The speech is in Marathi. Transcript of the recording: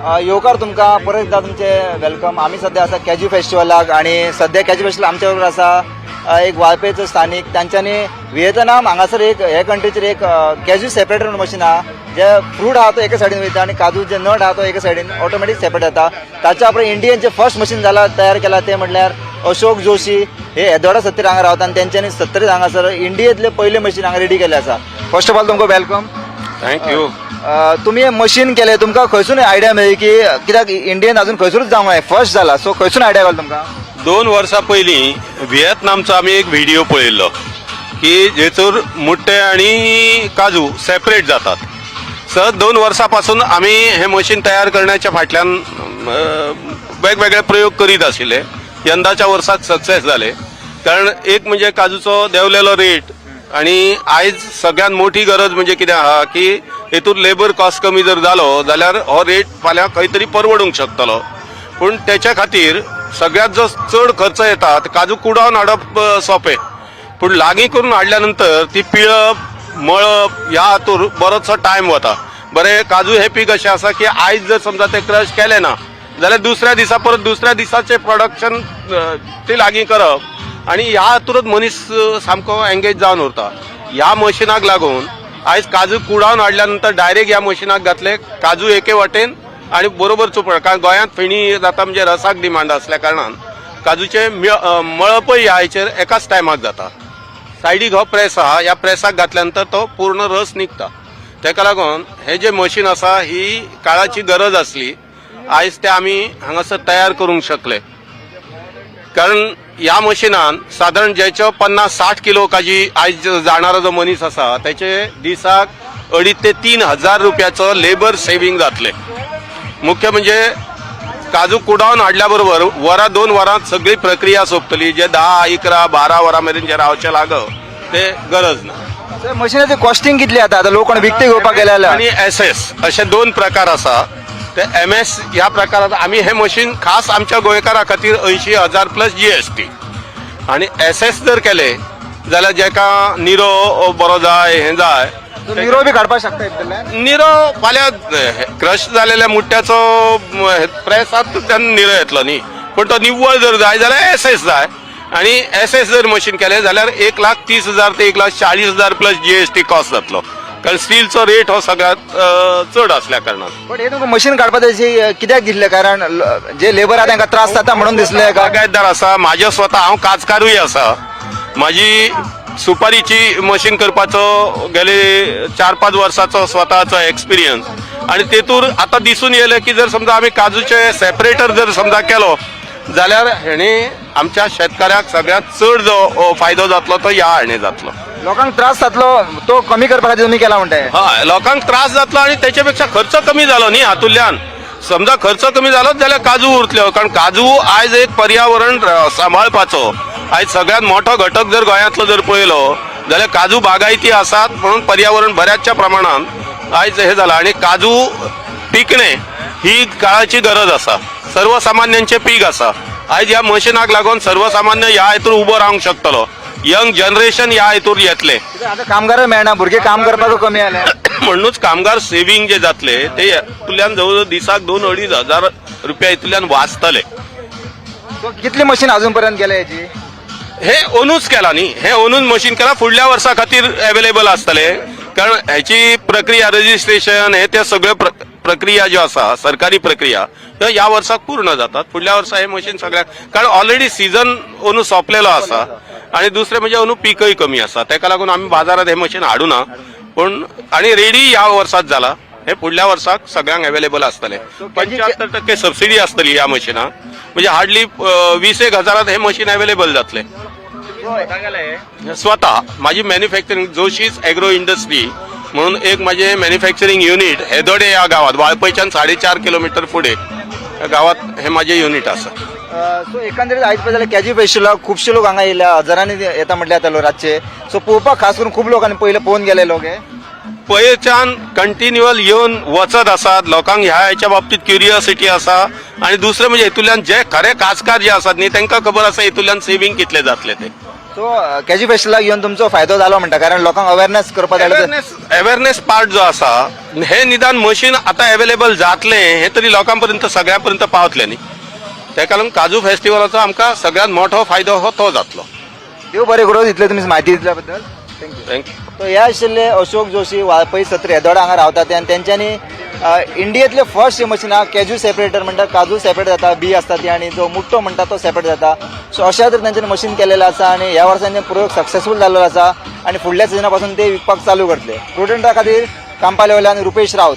अ, येवकार तुमकां परत एकदा तुमचे वेलकम. आमी सध्या आसा कॅजू फेस्टिवलाक आणि सध्या कॅज्यू फेस्टिवल आमच्या बरोबर आसा एक वाळपेचं स्थानिक तांच्यांनी व्हिएतनाम हांगासर एक हे कंट्रीचेर एक कॅज्यू सेपरेटर म्हणून मशीन आहा जे फ्रूट आहा तो एका सायडीन वयता आनी काजू जे नट आहा तो एका सायडीन ऑटोमॅटीक सेपरेट जाता ताच्या उपरांत इंडियन जे फर्स्ट मशीन जाला तयार केला ते म्हणल्यार अशोक जोशी हे येदोडा सत्तर हांगा रावता आनी तेंच्यांनी सत्तरीत हांगासर इंडियेंतले पयले मशीन हांगा रेडी केले आसा फर्स्ट ऑफ ऑल तुमकां वेलकम थँक्यू तुम्ही हे मशीन केले तुमकां खंयसून आयडिया मेळ्ळी की कित्याक इंडियन अजून खंयसूनच जावंक जाय फर्स्ट जाला सो खंयसून आयडिया गावली तुमकां? दोन वर्सां पयलीं व्हिएतनामचो आमी एक व्हिडिओ पळयल्लो की जेतूर मुट्टे आणि काजू सेपरेट जातात. सर दोन वर्सां पासून आमी हे मशीन तयार करण्याच्या फाटल्यान वेगवेगळे प्रयोग करीत आशिल्ले यंदाच्या वर्साक सक्सेस जाले कारण एक म्हणजे काजूचो देंवलेलो रेट आणि आयज सगळ्यात मोठी गरज म्हणजे कितें आहा? की हेतून लेबर कॉस्ट कमी जर जालो जाल्यार हो रेट फाल्यां खंय तरी परवडूंक शकतलो. पूण तेच्या खातीर सगळ्यात जो चड खर्च येता काजू कुडावन हाडप सोंपें. पूण लागीं करून हाडल्या नंतर ती पिळप मळप ह्या हातूर बरोचसो टायम वता बरें काजू हे पीक अशें आसा की आयज जर समजा ते क्रश केले ना जाल्यार दुसऱ्या दिसा परत दुसऱ्या दिसाचें प्रोडक्शन ती लागीं करप आनी ह्या हातूरच मनीस सामको एंगेज जावन उरता. ह्या मशिनाक लागून आयज काजू कुडावन हाडल्या नंतर डायरेक्ट ह्या मशिनाक घातले काजू एके वाटेन आणि बरोबर चोपड कारण गोंयांत फेणी जाता म्हणजे रसाक डिमांड असल्या कारणान काजूचे मळपय ह्या हाचेर एकाच टायमाक जाता. सायडीक हो प्रेस आहा ह्या प्रेसाक घातल्यानंतर तो पूर्ण रस निघता. तेका लागून हे जे मशीन आसा ही काळाची गरज असली आयज ते आमी हांगासर तयार करूंक शकले. कारण ह्या मशिनान साधारण जेचो पन्नास साठ किलो काजी आयज जाणारो जो मनीस आसा त्याचे दिसाक अडीच ते तीन हजार रुपयाचो लेबर सेव्हिंग जातले. मुख्य म्हणजे काजू कुडावन हाडल्या बरोबर वरां दोन वरांत सगळी प्रक्रिया सोंपतली. जे धा इकरा बारा वरां मेरेन जे रावचे लागव ते गरज ना मशिनाची कॉस्टिंग कितली आता? आता लोक कोण विकते घेवपाक गेले आणि एस एस असे दोन प्रकार आसा ते एम एस ह्या प्रकारात आम्ही हे मशीन खास आमच्या गोंयकारा खातीर अंयशी हजार प्लस जी एस टी आणि एस एस जर केले जाल्यार जेका निरो बरो जाय हे जाय. निरो बी काडपाक शकता निरो फाल्यां क्रश जालेल्या मुट्ट्याचो प्रेसात त्यान निरो येतलो न्ही पण तो निव्वळ जर जाय जाल्यार एस एस जाय आणि एस एस जर मशीन केले जाल्यार एक लाख तीस हजार ते एक लाख चाळीस हजार प्लस जीएसटी कॉस्ट जातलो. कारण स्टीलचो रेट हो सगळ्यात चड असल्या कारणान. बट हे तुमकां मशीन काडपाक जाय कित्याक दिसले कारण ल- जे लेबर आहा तांकां त्रास जाता म्हणून दिसले बागायतदार आसा म्हाजे स्वता हांव काजकारूय आसा म्हाजी सुपारीची मशीन करपाचो गेले चार पाच वर्साचो स्वताचो एक्सपिरियन्स आणि तेतूर आतां दिसून येयलें की जर समजा आमी काजूचे सेपरेटर जर समजा केलो जाल्यार हेणे आमच्या शेतकऱ्याक सगळ्यात चड जो अ, फायदो जातलो तो ह्या हाणे जातलो. लोकांक त्रास जातलो तो कमी करपा खातीर तुमी केला म्हणटाय हय लोकांक त्रास जातलो आनी तेचे पेक्षा खर्च कमी जालो न्ही हातूंतल्यान समजा खर्च कमी जालो जाल्यार काजू उरतल्यो हो, कारण काजू आयज एक पर्यावरण सांबाळपाचो आयज सगळ्यात मोठो घटक जर गोंयांतलो जर पळयलो हो, जाल्यार काजू बागायती आसात म्हणून पर्यावरण बऱ्याचशा प्रमाणान आयज हे जाला आणि काजू पिकणे ही काळाची गरज आसा सर्वसामान्यांचे पीक आसा आयज ह्या मशिनाक लागून सर्वसामान्य ह्या हेतूर उबो रावंक शकतलो. यंग जनरेशन ह्या हेतूर येतले. आता कामगार मेळना भुरगे काम करपाक कमी जाले म्हणूनच कामगार सेव्हिंग जे जातले ते हितूंतल्यान जवळ दिसाक दोन अडीच हजार रुपया हितूंतल्यान वाचतले. कितली मशीन अजून पर्यंत गेले याची? हे ओनूच केला न्ही. हे ओनून मशीन केला फुडल्या वर्सा खातीर अवेलेबल आसतले कारण ह्याची प्रक्रिया रजिस्ट्रेशन हे ते सगळ्यो प्र- प्रक्रिया ज्यो आसा सरकारी प्रक्रिया ह्यो ह्या वर्साक पूर्ण जातात. फुडल्या वर्सा हे मशीन सगळ्याक कारण ऑलरेडी सीझन ओनू सोंपलेलो आसा आणि दुसरें म्हणजे अंदू पीकय कमी आसा तेका लागून आमी बाजारात हे मशीन हाडू ना. पूण आणि रेडी ह्या वर्सात जाला हे फुडल्या वर्साक सगळ्यांक अवेलेबल आसतले पंच्याहत्तर टक्के सबसिडी आसतली ह्या मशिनाक म्हणजे हार्डली वीस एक हजारात हे मशीन अवेलेबल जातले. स्वतः माझी मॅन्युफॅक्चरिंग जोशीज एग्रो इंडस्ट्री म्हणून एक माझे मॅन्युफॅक्चरिंग युनिट हेदोडे या गावात वाळपयच्यान साडेचार किलोमीटर पुढे. या गावात हे माझे युनिट आसा सो एकंदरीत आयज पळय जाल्यार कॅजी फेस्टिवलाक खुबशे लोक हांगा येयल्या हजारांनी येता म्हटल्यार येतालो रातचे. सो पळोवपाक खास करून खूब लोकांनी पयले पळोवन गेले लोक हे. पयरच्यान कंटिन्युअल येवन वचत आसात लोकांक ह्या हेच्या बाबतीत क्युरियोसिटी आसा आणि दुसरें म्हणजे हेतूंतल्यान जे खरे काजकार जे आसात न्ही तांकां खबर आसा हेतूंतल्यान सेव्हिंग कितले जातले ते. सो कॅजी फेस्टिवलाक येवन तुमचो फायदो जालो म्हणटा कारण लोकांक अवेअरनेस करपाक अवेअरनेस पार्ट जो आसा हे निदान मशीन आता अवेलेबल जातले हे तरी लोकांपर्यंत सगळ्या पर्यंत पावतले न्ही लागून काजू फेस्टिवलाचो आमकां सगळ्यात मोठो फायदो हो तो जातलो. देव बरें करूं इतले तुमी म्हायती दिल्या बद्दल थँक्यू थँक्यू हे आशिल्ले अशोक जोशी वाळपय सत्र येदोडा हांगा रावता ते आनी तेंच्यांनी इंडियेंतले फर्स्ट मशीन कॅजू सेपरेटर म्हणटा काजू सेपरेट जाता बी आसता ती आनी जो मुट्टो म्हणटा तो सेपरेट जाता सो अशा तरेन तेंच्यांनी मशीन केलेलं आसा आनी ह्या वर्सान तें प्रयोग सक्सेसफूल जाल्लो आसा आनी फुडल्या सिजना पासून ते विकपाक चालू करतले. प्रुडंटा खातीर कांपाले वयल्यान रुपेश रावत